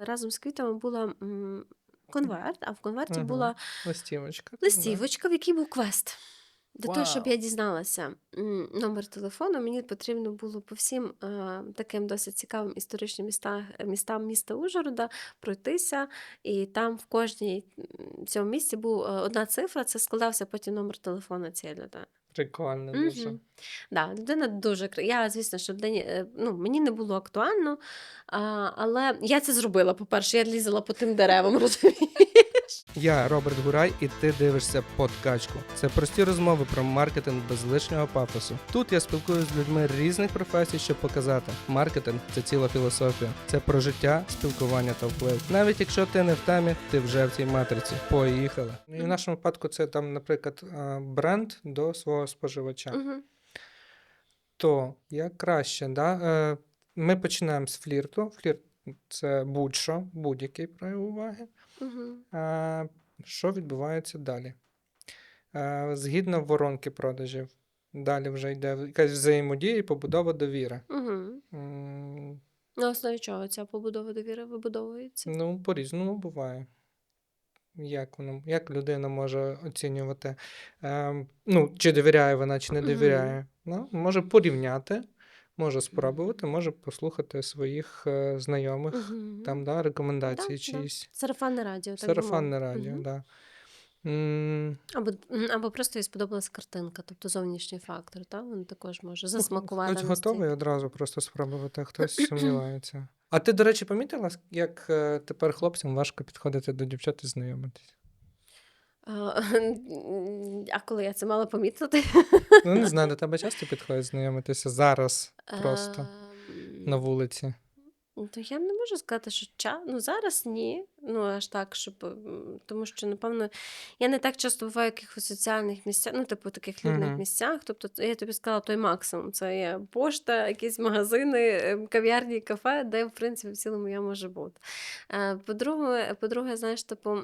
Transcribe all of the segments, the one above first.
Разом з квітами була м, конверт, а в конверті Ага. була Листівочка. листівочка, в якій був квест. Для того, щоб Вау. я дізналася м, номер телефону, мені потрібно було по всім е, таким досить цікавим історичним містам, містам міста Ужгорода пройтися. І там в кожній м, цьому місці був е, одна цифра, це складався потім номер телефону цієї людини. Прикольно дуже. Угу. Да, людина дуже Я, звісно, що день, е, ну, мені не було актуально, але я це зробила. По-перше, я лізала по тим деревам, розумієш? Я Роберт Гурай, і ти дивишся подкачку. Це прості розмови про маркетинг без лишнього пафосу. Тут я спілкуюся з людьми різних професій, щоб показати. Маркетинг це ціла філософія. Це про життя, спілкування та вплив. Навіть якщо ти не в темі, ти вже в цій матриці. Поїхали. І в нашому випадку це там, наприклад, е, бренд до свого споживача. Мгм. То як краще, да? Е, ми починаємо з флірту. Флірт це будь-що, будь-який прояв уваги. А, що відбувається далі? Згідно воронки продажів, далі вже йде якась взаємодія і побудова довіри. М, На основі чого ця побудова довіри вибудовується? Ну, по-різному буває. Як воно, як людина може оцінювати, ем, ну, чи довіряє вона, чи не довіряє. Ну, може порівняти, може спробувати, може послухати своїх е, знайомих, Мгм. там, да, рекомендації Да, да. Сарафанне радіо, так Сарафанне радіо, Мгм. да. Або, або просто їй сподобалась картинка, тобто зовнішній фактор, так? Він також може засмакувати. Хтось готовий одразу просто спробувати, а хтось сумнівається. А ти, до речі, помітила, як е, тепер хлопцям важко підходити до дівчат і знайомитись? А, коли я це мала помітити? Ну, не знаю, до тебе часто підходять знайомитися зараз просто Ем, на вулиці. Ну, То я не можу сказати, що ча... ну зараз ні. Ну аж так, щоб тому що, напевно, я не так часто буваю в якихось соціальних місцях, ну, типу, таких людних Мгм. місцях. Тобто, я тобі сказала той максимум. Це є пошта, якісь магазини, ем, кав'ярні, кафе, де, в принципі, в цілому я можу бути. Е, По-друге, по-друге, знаєш, типу,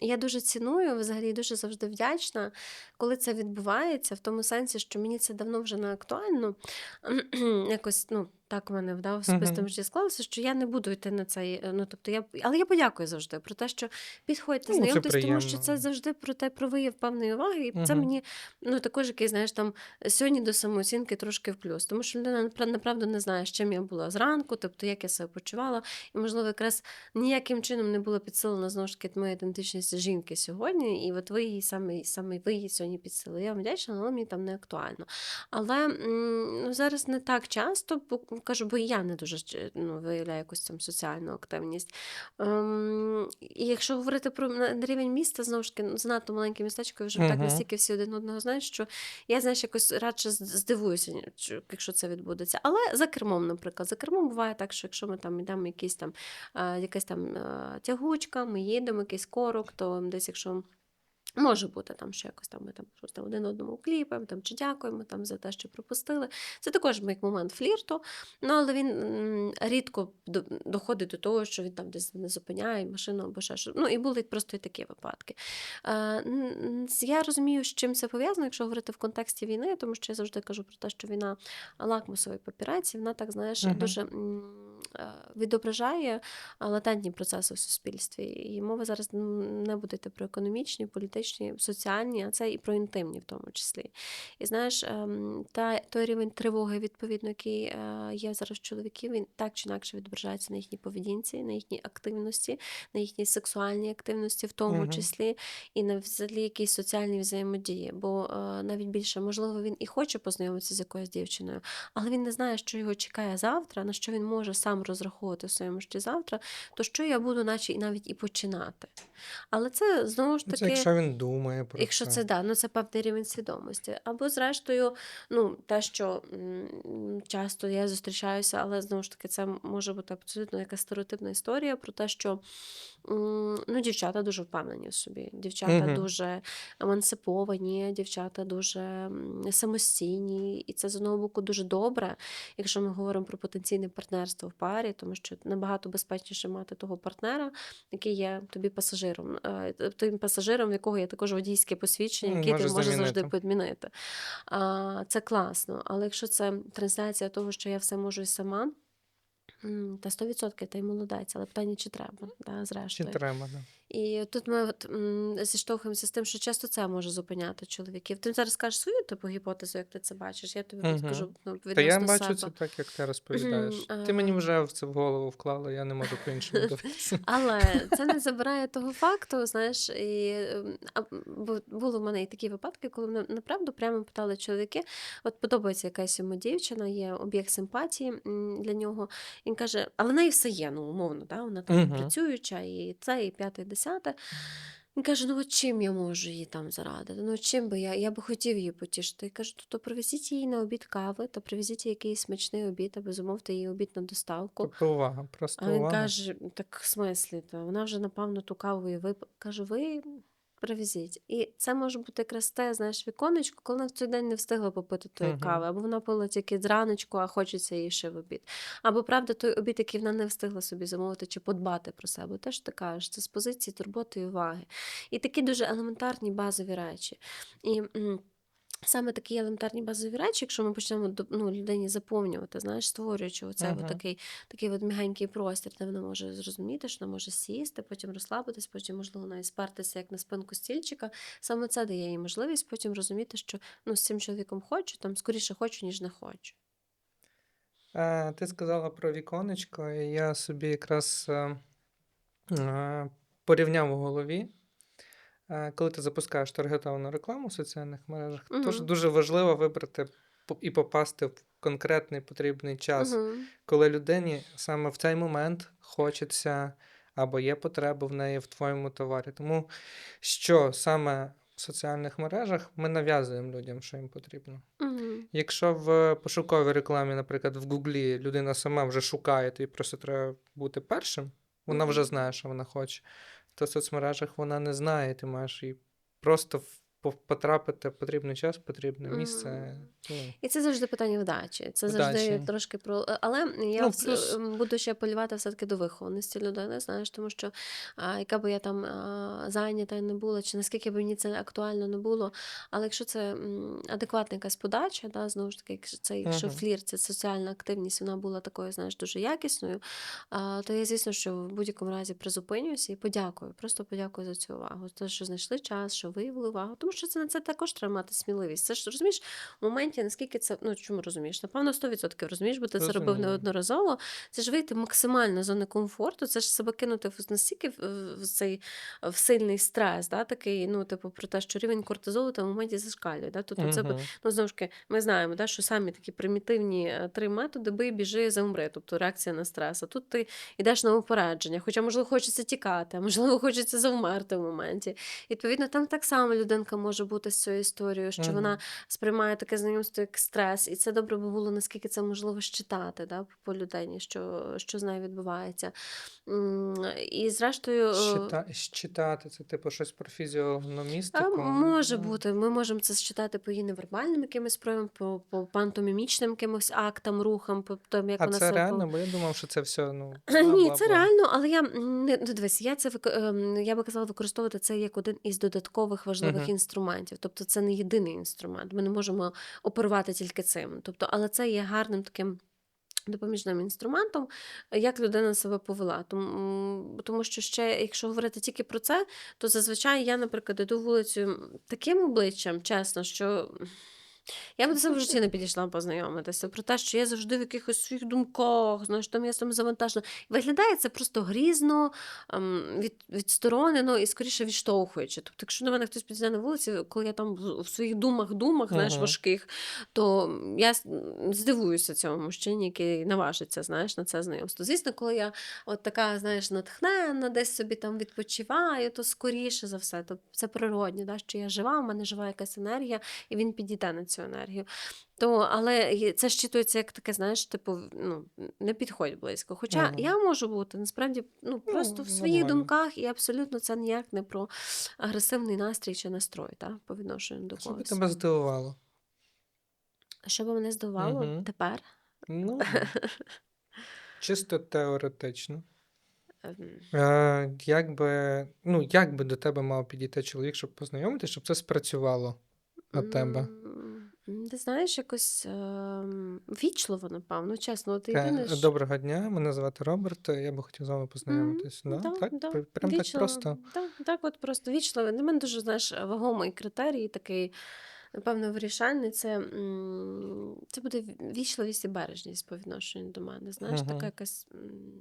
я дуже ціную, взагалі дуже завжди вдячна, коли це відбувається, в тому сенсі, що мені це давно вже не актуально. Якось, ну, так в мене да, в особистому житті склалося, що я не буду йти на цей. е, Ну, тобто я, але я подякую завжди про те, що підходьте, Ну, знайомтесь, тому що це завжди про те, про вияв певної уваги. І це мені ну, також який, знаєш, там сьогодні до самооцінки трошки в плюс. Тому що людина напра- направду не знає, з чим я була зранку, тобто як я себе почувала. І, можливо, якраз ніяким чином не було підсилено знову ж таки моя ідентичність жінки сьогодні. І от ви її саме, саме ви її сьогодні підсилили. Я вам вдячна, але мені там не актуально. Але ну, зараз не так часто, бо кажу, бо я не дуже ну, виявляю якусь там соціальну активність. Ем, і якщо говорити про рівень міста, знову ж таки, ну, занадто маленьке містечко, вже так настільки всі один одного знають, що я, знаєш, якось радше здивуюся, якщо це відбудеться. Але за кермом, наприклад, за кермом буває так, що якщо ми там йдемо якісь там, е, якась там е, тягучка, ми їдемо, якийсь корок, то десь, якщо. Може бути там, що якось там ми там щось там один одному кліпаємо там, чи дякуємо там, за те, що пропустили. Це також як момент флірту, ну, але він рідко доходить до того, що він там десь не зупиняє машину або ще щось. Ну, і були просто і такі випадки. Е, Я розумію, з чим це пов'язано, якщо говорити в контексті війни, тому що я завжди кажу про те, що війна лакмусовий папірець, і вона так, знаєш, Мгм. дуже відображає латентні процеси в суспільстві. І мова зараз не буде йти про економічні, політичні, соціальні, а це і про інтимні в тому числі. І знаєш, ем, та, той рівень тривоги, відповідно, який е, є зараз в чоловіків, він так чи інакше відображається на їхній поведінці, на їхній активності, на їхній сексуальній активності, в тому Мгм. числі, і на взагалі якісь соціальні взаємодії. Бо е, навіть більше, можливо, він і хоче познайомитися з якоюсь дівчиною, але він не знає, що його чекає завтра, на що він може сам розраховувати в своєму житті завтра, то що я буду, наче і навіть і починати. Але це знову ж Ну, Це таки. якщо він думає про Якщо це да, ну це певний рівень свідомості. Або, зрештою, ну те, що м, часто я зустрічаюся, але знову ж таки, це може бути абсолютно якась стереотипна історія про те, що ну, дівчата дуже впевнені в собі, дівчата Мгм. дуже емансиповані, дівчата дуже самостійні, і це з одного боку дуже добре, якщо ми говоримо про потенційне партнерство в парі, тому що набагато безпечніше мати того партнера, який є тобі пасажиром, е, тим пасажиром, в якого є також водійське посвідчення, Ну, яке ти можеш завжди підмінити. Це класно. Але якщо це трансляція того, що я все можу і сама. Та 100% та й молодець, але питання, чи треба, да, Чи зрештою. треба, да. І тут ми от, зіштовхуємося з тим, що часто це може зупиняти чоловіків. Ти зараз скажеш свою типу гіпотезу, як ти це бачиш. Я тобі Мгм. розкажу ну, відносно Та я бачу себе. це так, як ти розповідаєш. Ти мені вже в це в голову вклала, я не можу по-іншому дивитися. Але це не забирає того факту, знаєш, і ем, були в мене і такі випадки, коли мене направду прямо питали чоловіки: от подобається якась йому дівчина, є об'єкт симпатії для нього. Він каже, але в неї все є, ну умовно, да? вона там Мгм. працююча, і це, і п'яте, і десяте. Він каже: ну от чим я можу її там зарадити? Ну чим би я, я би хотів її потішити. Я кажу, «То- привезіть її на обід кави, то привезіть їй якийсь смачний обід, або замовте її обід на доставку. Тобто увага, просто А він увага. каже: так в смислі, то вона вже напевно ту каву і вип... Кажу, ви привезіть. І це може бути якраз те, знаєш, віконечко, коли вона в цей день не встигла попити тої Мгм. кави, або вона пила тільки зраночку, а хочеться їй ще в обід. Або правда, той обід, який вона не встигла собі замовити чи подбати про себе. Теж ти кажеш, це з позиції турботи і уваги. І такі дуже елементарні базові речі. І м, Саме такі елементарні базові речі, якщо ми почнемо ну, людині заповнювати, знаєш, створюючи оцей Мгм. от такий, такий от м'ягенький простір, де вона може зрозуміти, що вона може сісти, потім розслабитись, потім, можливо, навіть спертися як на спинку стільчика. Саме це дає їй можливість потім розуміти, що ну, з цим чоловіком хочу, там скоріше хочу, ніж не хочу. Е, Ти сказала про віконечко, і я собі якраз е, е, порівняв у голові. Е, Коли ти запускаєш таргетовану рекламу в соціальних мережах, тож Мгм. дуже важливо вибрати і попасти в конкретний потрібний час, Угу. коли людині саме в цей момент хочеться або є потреба в неї в твоєму товарі. Тому що саме в соціальних мережах ми нав'язуємо людям, що їм потрібно. Угу. Якщо в пошуковій рекламі, наприклад, в Гуглі людина сама вже шукає, то їй просто треба бути першим, вона вже знає, що вона хоче. В соцмережах вона не знає, ти маєш їй просто потрапити в потрібний час, в потрібне місце. Мгм. Ну, І це завжди питання вдачі. Це завжди трошки про. Але я Ну, плюс- буду ще полювати все-таки до вихованості людини, знаєш, тому що а, яка би я там а, зайнята не була, чи наскільки б мені це актуально не було. Але якщо це адекватна якась подача, да, знову ж таки, якщо це якщо Мгм. флір, це соціальна активність, вона була такою, знаєш, дуже якісною, а, то я, звісно, що в будь-якому разі призупинюся і подякую. Просто подякую за цю увагу. За те, що знайшли час, що виявили увагу. Тому що це на це також треба мати сміливість. Це ж розумієш, в моменті, наскільки це, ну чому розумієш? Напевно, 100% розумієш, бо ти це робив неодноразово. Це ж вийти максимально з зони комфорту, це ж себе кинути в настільки в, в цей в сильний стрес, да, такий, ну, типу, про те, що рівень кортизолу там в моменті зашкалює. Да? Тобто це, ну, знову ж таки, ми знаємо, да, що самі такі примітивні е, три методи бий, біжи, замри, тобто реакція на стрес. А тут ти йдеш на упередження, хоча, можливо, хочеться тікати, а можливо, хочеться завмерти в моменті. І, відповідно, там так само людинка може бути з цією історією, що Мгм. вона сприймає таке знайомство як стрес, і це добре би було, наскільки це можливо щитати да, по людині, що, що з нею відбувається. І зрештою. е, Щита... Щитати це типу щось про А, фізіогномістику. може Ну, бути. Ми можемо це считати по її невербальним якимось проявам, по, по пантомімічним якимось актам, рухам, по тому, як А вона це себе реально, бо я думав, що це все, ну. Ні, це реально, але я не ну, дивись, я це ем, я би казала використовувати це як один із додаткових важливих Мгм. Інструментів. Тобто це не єдиний інструмент. Ми не можемо оперувати тільки цим. Тобто, але це є гарним таким. Допоміжним інструментом, як людина себе повела. Тому, тому що ще, якщо говорити тільки про це, то зазвичай я, наприклад, йду вулицю таким обличчям, чесно, що я б до себе в житті не підійшла познайомитися. Про те, що я завжди в якихось своїх думках, знаєш, там я там завантажена. Виглядає це просто грізно, ем, від, відсторонено і скоріше відштовхуючи. Тобто, якщо до мене хтось підійде на вулиці, коли я там в своїх думах, думах, знаєш, Мгм. важких, то я здивуюся цьому мужчині, який наважиться, знаєш, на це знайомство. Звісно, коли я от така, знаєш, натхнена, десь собі там відпочиваю, то скоріше за все, то це природньо, да, що я жива, в мене жива якась енергія, і він підійде на цю енергію. То, але це щитується як таке, знаєш, типу, ну, не підходь близько. Хоча Мгм. я можу бути насправді ну, просто в своїх нормально. думках, і абсолютно це ніяк не про агресивний настрій чи настрой, та, по відношенню до Що би тебе здивувало? Що би мене здивувало Мгм. тепер? Ну, чисто теоретично. Е, як би, ну, як би до тебе мав підійти чоловік, щоб познайомитися, щоб це спрацювало на тебе? Ти знаєш, якось ем, вічливо, напевно, чесно. От Е, єдине, що... Доброго дня, мене звати Роберт. Я би хотів з вами познайомитись. Да? да, так? да, Пр- Прям так вічливо. просто. Так, так, от просто вічливо. Для мене дуже, знаєш, вагомий критерій, такий, напевно, вирішальний. Це, м, це буде вічливість і бережність по відношенню до мене. Знаєш, Мгм. така якась. м,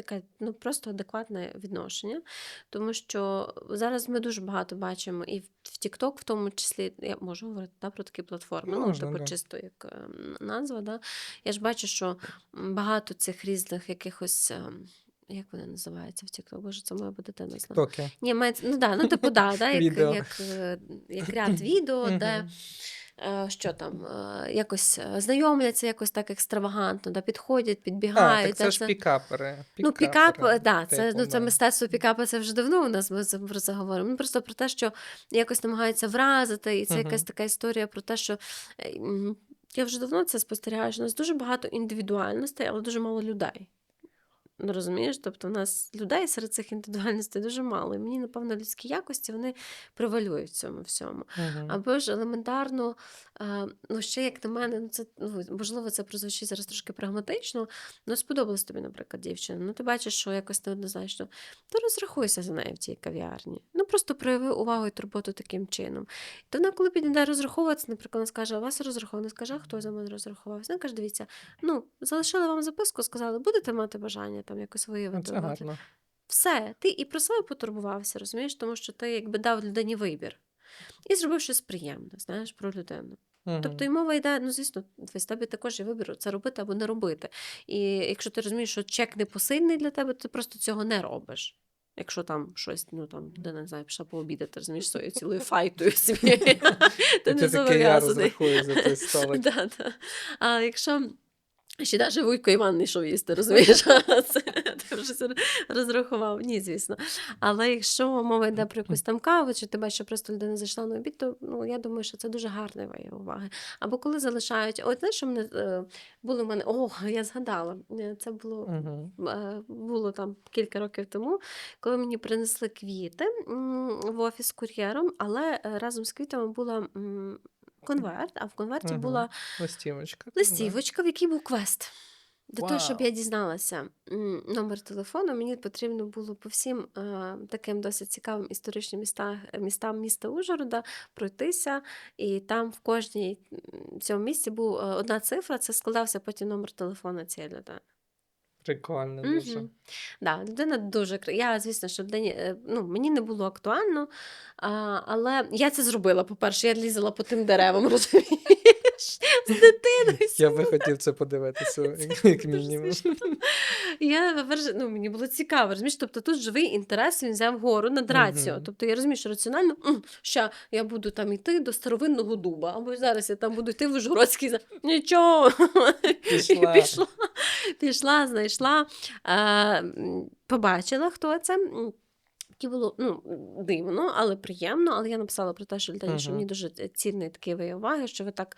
Таке ну просто адекватне відношення, тому що зараз ми дуже багато бачимо, і в TikTok в тому числі я можу говорити да, про такі платформи, Можна, ну, типу, да. чисто як е, назва. Да. Я ж бачу, що багато цих різних якихось. ем, Як вони називаються в TikTok? Боже, це моя дитина знає. Ні, мається, ну да, ну типу, да, да, як, як, е, як ряд відео, де що там, е, якось е, знайомляться якось так екстравагантно, да, підходять, А, підбігають. так це ж пікапери. Ну, пікап, Пікапери, е, да, це, типу, ну, це мистецтво пікапа, це вже давно у нас ми про це говоримо. Ну, просто про те, що якось намагаються вразити, і це Мгм. якась така історія про те, що е, я вже давно це спостерігаю, що у нас дуже багато індивідуальностей, але дуже мало людей. Ну, розумієш? Тобто, у нас людей серед цих індивідуальностей дуже мало. І мені, напевно, людські якості вони превалюють в цьому всьому. Мгм. Або ж елементарно, ну ще як на мене, ну це ну, можливо, це прозвучить зараз трошки прагматично. Ну, сподобалась тобі, наприклад, дівчина. Ну, ти бачиш, що якось неоднозначно. То розрахуйся за нею в цій кав'ярні. Ну просто прояви увагу і турботу таким чином. То вона, коли підійде розраховуватися, наприклад, вона скаже, а вас розраховано, скаже, а хто за мене розрахувався? Вона каже, дивіться, ну, залишили вам записку, сказали, будете мати бажання там якось виявити. Це гарно. Все, ти і про себе потурбувався, розумієш, тому що ти якби дав людині вибір. І зробив щось приємне, знаєш, про людину. Мгм. Тобто і мова йде, ну звісно, в тебе також є вибір це робити або не робити. І якщо ти розумієш, що чек не посильний для тебе, ти просто цього не робиш. Якщо там щось, ну там, де не знаю, пішла пообідати, розумієш, своєю цілою файтою собі, ти не зобов'язаний. А якщо ще навіть Вуйко Іван не йшов їсти, розумієш? Це ти вже розрахував. Ні, звісно. Але якщо мова йде про якусь там каву, чи ти бачиш, що просто людина зайшла на обід, то ну, я думаю, що це дуже гарний вияв уваги. Або коли залишають, от знаєш, що мене е, було в мене, о, я згадала. Е, Це було е, було там кілька років тому, коли мені принесли квіти в офіс кур'єром, але разом з квітами була конверт, а в конверті Мгм. була Листівочка. листівочка, в якій був квест. Для того, щоб я дізналася номер телефону, мені потрібно було по всім е, таким досить цікавим історичним містам, містам міста Ужгорода пройтися. І там в кожній цьому місці була одна цифра, це складався потім номер телефону цієї людини. Прикольно дуже. Угу. Да, людина дуже Я, звісно, що людині, е, ну, мені не було актуально, але я це зробила. По-перше, я лізала по тим деревам, розумієш? З дитиною. Я би хотів це подивитися, як мінімум. Я, ну, мені було цікаво, розумієш? Тобто тут живий інтерес, він взяв гору над раціо. Тобто я розумію, що раціонально, «М, ща я буду там йти до старовинного дуба, або зараз я там буду йти в Ужгородський. Нічого. Пішла. Пішла, пішла, знайшла, побачила, хто це. М, Такі було ну, дивно, але приємно. Але я написала про те, що людині, що мені дуже цінний такий вияв що ви так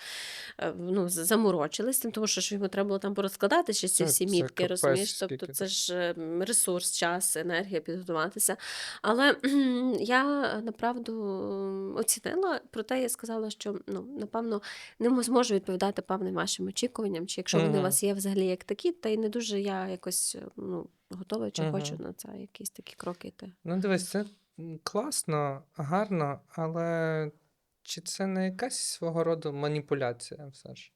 е, ну, заморочились тим, тому що ж йому треба було там порозкладати ще ці всі мітки, розумієш? Тобто це ж е, ресурс, час, енергія підготуватися. Але я е, направду оцінила, проте я сказала, що ну, напевно не зможу відповідати певним вашим очікуванням, чи якщо вони у вас є взагалі як такі, та й не дуже я якось е, ну, готова чи хочу на це якісь такі кроки йти. Ну, дивись, це класно, гарно, але чи це не якась свого роду маніпуляція все ж?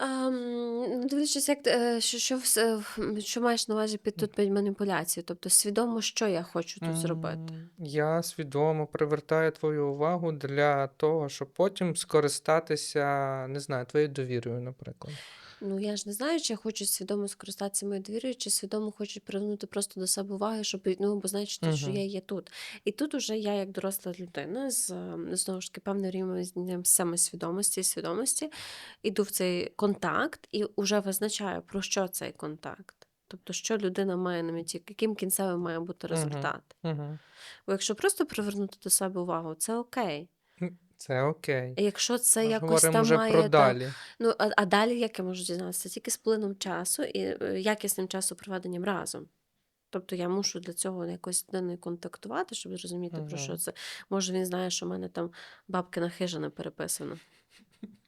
Ну, дивлячись, як е, що, що, що маєш на увазі під тут під маніпуляцією, тобто свідомо, що я хочу тут зробити. Я свідомо привертаю твою увагу для того, щоб потім скористатися, не знаю, твоєю довірою, наприклад. Ну, я ж не знаю, чи я хочу свідомо скористатися моєю довірою, чи свідомо хочу привернути просто до себе увагу, щоб ну, обозначити, що я є тут. І тут уже я, як доросла людина, з ем, знову ж таки певним рівнем самосвідомості і свідомості, іду в цей контакт і вже визначаю, про що цей контакт. Тобто, що людина має на меті, яким кінцевим має бути результат. Угу. Бо якщо просто привернути до себе увагу, це окей. Це окей. Якщо це Ми якось там вже має про там, далі. Ну, а, а далі як я можу дізнатися? Тільки з плином часу і е, якісним часопроведенням разом. Тобто я мушу для цього якось не контактувати, щоб зрозуміти, про що це. Може, він знає, що в мене там бабкина хижа не переписана.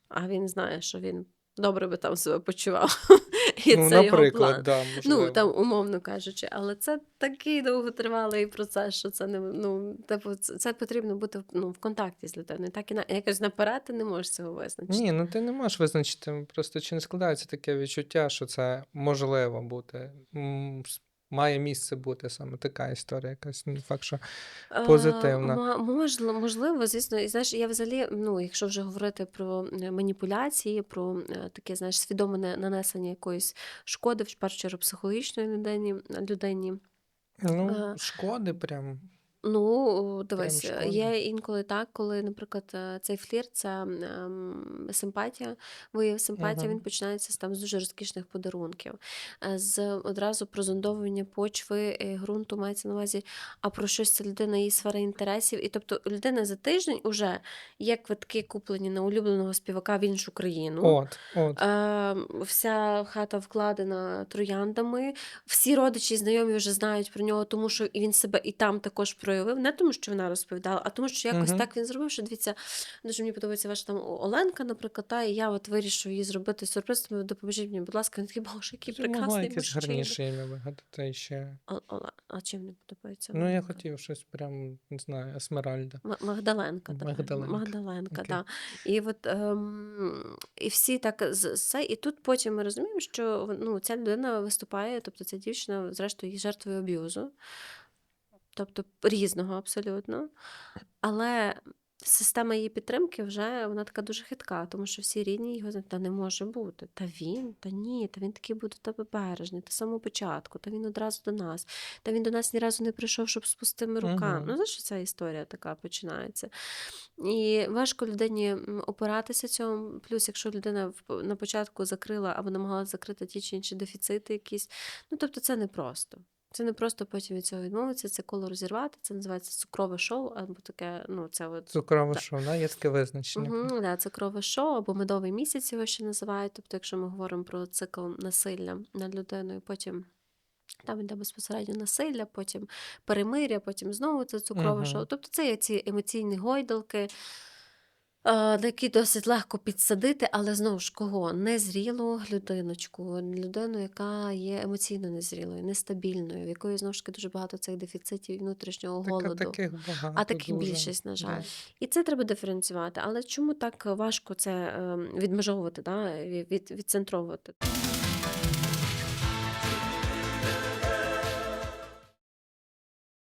а він знає, що він добре би там себе почував. І ну, це його наприклад, план. да, можливо. Ну, там, умовно кажучи, але це такий довготривалий процес, що це не ну, типу, це, це потрібно бути ну, в контакті з людиною. Так і на якось наперед ти не можеш цього визначити. Ні, ну ти не можеш визначити. Просто чи не складається таке відчуття, що це можливо бути. Має місце бути саме така історія, якась не факт, що Е, позитивна. можливо, можливо, звісно, і знаєш, я взагалі, ну, якщо вже говорити про е, маніпуляції, про е, таке, знаєш, свідоме нанесення якоїсь шкоди, в першу чергу психологічної людині, людині. ну, шкоди прям. Ну, дивись, е, є інколи так, коли, наприклад, е, цей флірт, це ем, симпатія, вияв симпатії, Мгм. він починається з там з дуже розкішних подарунків, е, з одразу прозондовування почви е, ґрунту мається на увазі, а про щось це людина, її сфера інтересів. І тобто людина за тиждень уже є квитки куплені на улюбленого співака в іншу країну. От, от. Е, вся хата вкладена трояндами. Всі родичі і знайомі вже знають про нього, тому що і він себе і там також проявив. Не тому, що вона розповідала, а тому, що якось Мгм. так він зробив, що дивіться, дуже мені подобається ваша там Оленка, наприклад, та, і я от вирішив їй зробити сюрприз, тому допоможіть мені, будь ласка, він такий, боже, який прекрасний якесь мужчина. гарніше ім'я вигадати ще. А, Оле- а чим не подобається? Ну, я хотів щось прям, не знаю, Есмеральда. М- Магдаленка, давай. Магдаленка. Магдаленка, Окей. да. І от ем, і всі так це, і тут потім ми розуміємо, що ну, ця людина виступає, тобто ця дівчина, зрештою, є жертвою аб'юзу, тобто різного абсолютно. Але система її підтримки вже вона така дуже хитка, тому що всі рідні його знають, та не може бути. Та він, та ні, та він такий буде до тебе бережний, та самого початку, та він одразу до нас, та він до нас ні разу не прийшов, щоб з пустими руками. Мгм. Ну, знаєш, ця історія така починається. І важко людині опиратися цьому. Плюс, якщо людина на початку закрила або намагалася закрити ті чи інші дефіцити якісь, ну тобто це непросто. Це не просто потім від цього відмовитися, це коло розірвати, це називається цукрове шоу, або таке, ну це от Цукрове Так. шоу, да? є таке визначення. Угу, да, цукрове шоу або медовий місяць його ще називають. Тобто, якщо ми говоримо про цикл насилля над людиною, потім там йде безпосередньо насилля, потім перемиря, потім знову це цукрове Мгм. шоу. Тобто це є ці емоційні гойдалки, на які досить легко підсадити, але знову ж кого? Незрілу людиночку, людину, яка є емоційно незрілою, нестабільною, в якої знову ж таки дуже багато цих дефіцитів і внутрішнього так, голоду. таких багато. А таких дуже. більшість, на жаль. Да. І це треба диференціювати. Але чому так важко це ем, відмежовувати, да? від, відцентровувати?